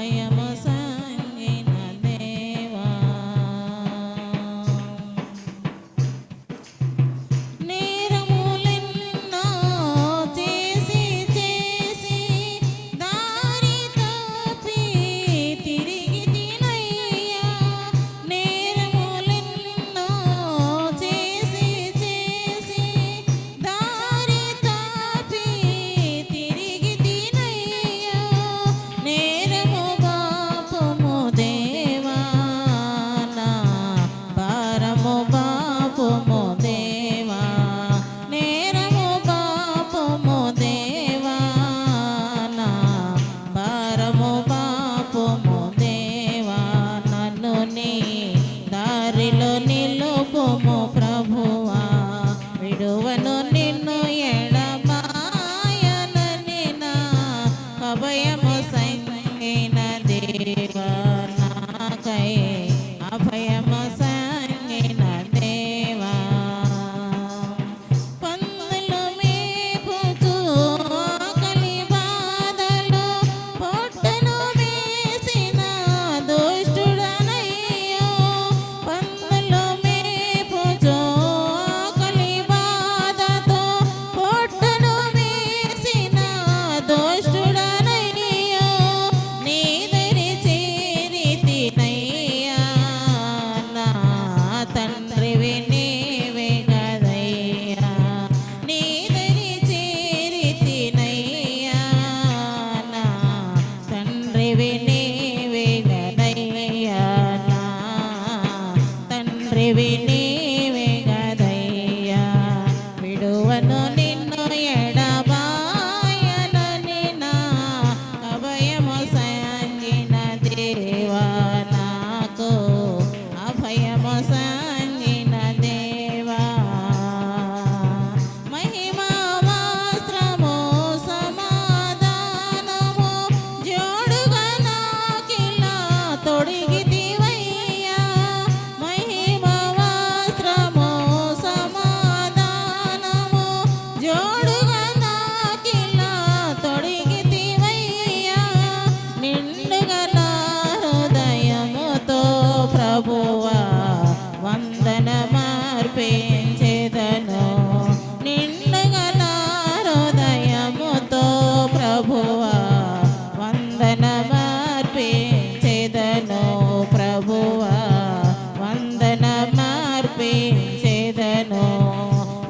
I am. sa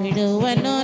ಬಿಡುವನು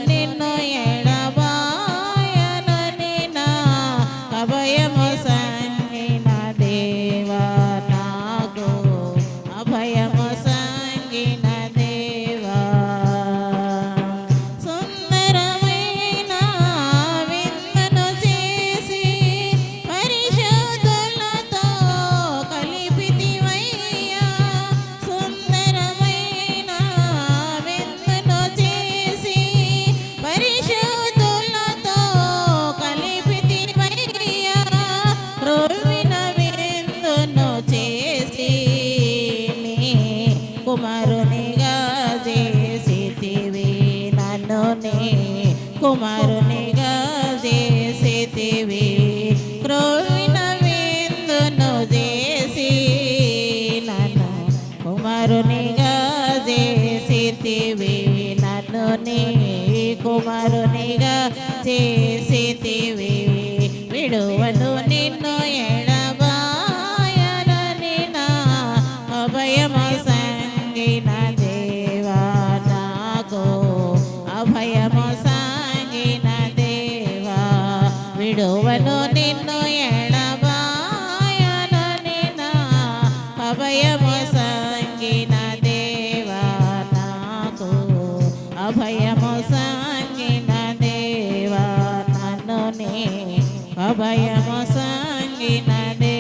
నన్నే కుమారునిగా చేసి విడువను నిన్ను ఎడబాయనని నా అభయమ సంగిన దేవా. నాగో అభయమ సంగిన దేవా. విడువను i am a son in Gina De